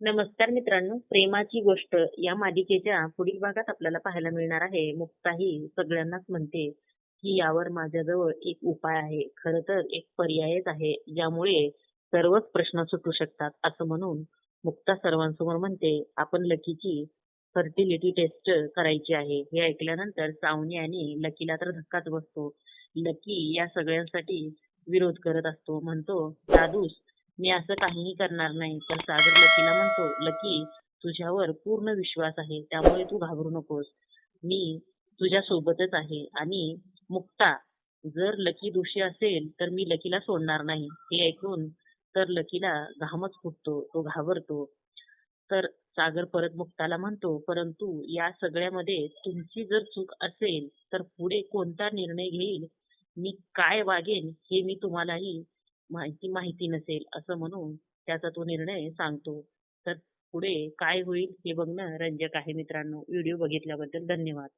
नमस्कार मित्रांनो प्रेमाची गोष्ट या मालिकेच्या पुढील भागात आपल्याला पाहायला मिळणार आहे. मुक्ता ही सगळ्यांनाच म्हणते की यावर माझ्याजवळ एक उपाय आहे. खर तर एक पर्यायच आहे ज्यामुळे सर्वच प्रश्न सुटू शकतात. असं म्हणून मुक्ता सर्वांसमोर म्हणते आपण लकीची फर्टिलिटी टेस्ट करायची आहे. हे ऐकल्यानंतर सावनी आणि लकीला तर धक्काच बसतो. लकी या सगळ्यांसाठी विरोध करत असतो. म्हणतो दादूस मी असं काहीही करणार नाही तर सागर लकीला म्हणतो लकी तुझ्यावर पूर्ण विश्वास आहे त्यामुळे तू घाबरू नकोस. मी तुझ्या सोबतच आहे आणि मुक्ता जर लकी दोषी असेल तर मी लकीला सोडणार नाही. हे ऐकून तर लकीला घामच फुटतो तो घाबरतो. तर सागर परत मुक्ताला म्हणतो परंतु या सगळ्यामध्ये तुमची जर चूक असेल तर पुढे कोणता निर्णय घेईल? मी काय वागेन हे मी तुम्हालाही माहिती माहिती नसेल असं म्हणून त्याचा तो निर्णय सांगतो. तर पुढे काय होईल हे बघणं रंजक आहे मित्रांनो. व्हिडिओ बघितल्याबद्दल धन्यवाद.